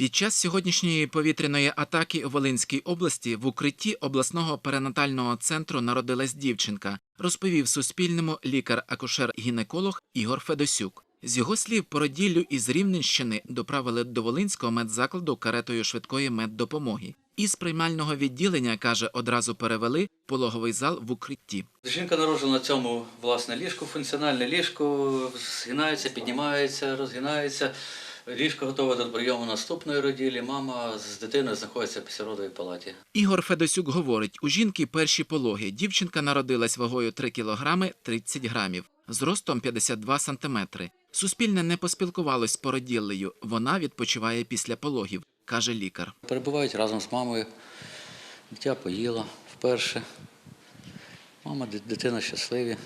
Під час сьогоднішньої повітряної атаки у Волинській області в укритті обласного перинатального центру народилась дівчинка, розповів Суспільному лікар-акушер-гінеколог Ігор Федосюк. З його слів, породіллю із Рівненщини доправили до Волинського медзакладу каретою швидкої меддопомоги. Із приймального відділення, каже, одразу перевели пологовий зал в укритті. Жінка народжена на цьому власне ліжку, функціональне ліжко, згинається, піднімається, розгинається. Ліжко готове до прийому наступної роділі. Мама з дитиною знаходиться в післяродовій палаті. Ігор Федосюк говорить, у жінки перші пологи. Дівчинка народилась вагою 3 кілограми 30 грамів, зростом 52 сантиметри. Суспільне не поспілкувалось з породіллею. Вона відпочиває після пологів, каже лікар. Перебувають разом з мамою. Дитя поїла вперше. Мама, дитина щасливі,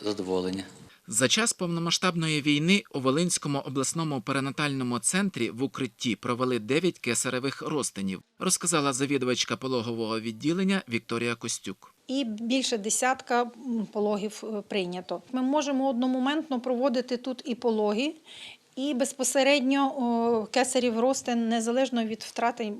задоволені. За час повномасштабної війни у Волинському обласному перинатальному центрі в укритті провели 9 кесаревих розтинів, розказала завідувачка пологового відділення Вікторія Костюк. і більше десятка пологів е, прийнято. Ми можемо одномоментно проводити тут і пологи, і безпосередньо кесарів ростин незалежно від втрати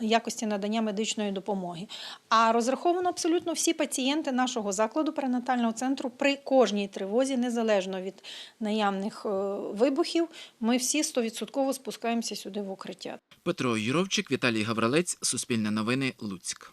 якості надання медичної допомоги. А розраховано абсолютно всі пацієнти нашого закладу перинатального центру при кожній тривозі, незалежно від наявних е, вибухів. Ми всі 100% спускаємося сюди в укриття. Петро Юровчик, Віталій Гаврилець, Суспільне новини, Луцьк.